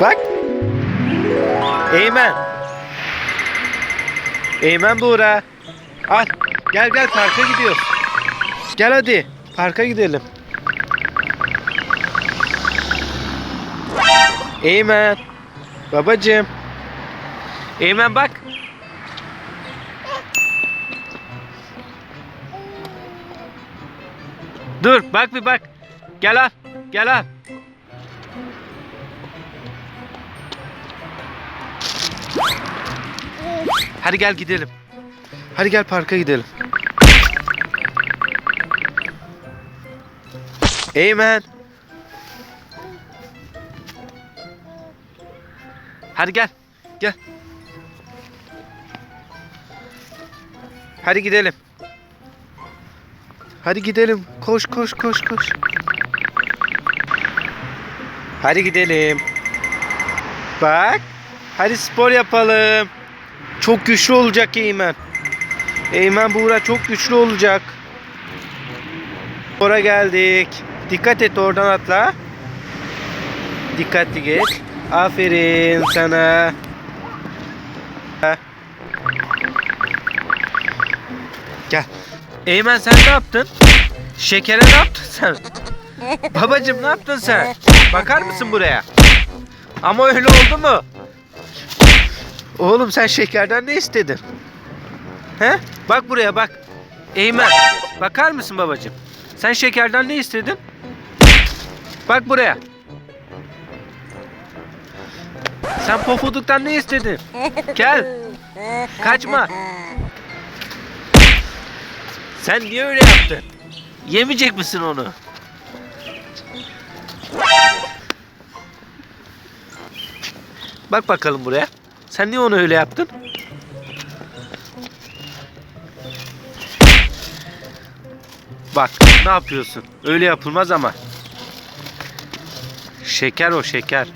Bak. Eymen. Eymen Buğra. Al. Gel gel parka gidiyoruz. Gel hadi. Parka gidelim. Eymen. Babacığım. Eymen bak. Dur bak bir bak. Gel al. Gel al. Hadi gel gidelim. Hadi gel parka gidelim. Eymen. Hadi gel. Gel. Hadi gidelim. Hadi gidelim. Koş koş koş koş. Hadi gidelim. Bak. Hadi spor yapalım. Çok güçlü olacak Eymen. Eymen Buğra çok güçlü olacak. Spora geldik. Dikkat et oradan atla. Dikkatli geç. Aferin sana. Gel. Eymen sen ne yaptın? Şekere ne yaptın sen? Babacım ne yaptın sen? Bakar mısın buraya? Ama öyle oldu mu? Oğlum sen şekerden ne istedin? He? Bak buraya bak. Eymen. Bakar mısın babacığım? Sen şekerden ne istedin? Bak buraya. Sen pofuduktan ne istedin? Gel. Kaçma. Sen niye öyle yaptın? Yemeyecek misin onu? Bak bakalım buraya. Sen niye onu öyle yaptın? Bak ne yapıyorsun? Öyle yapılmaz ama. Şeker o şeker.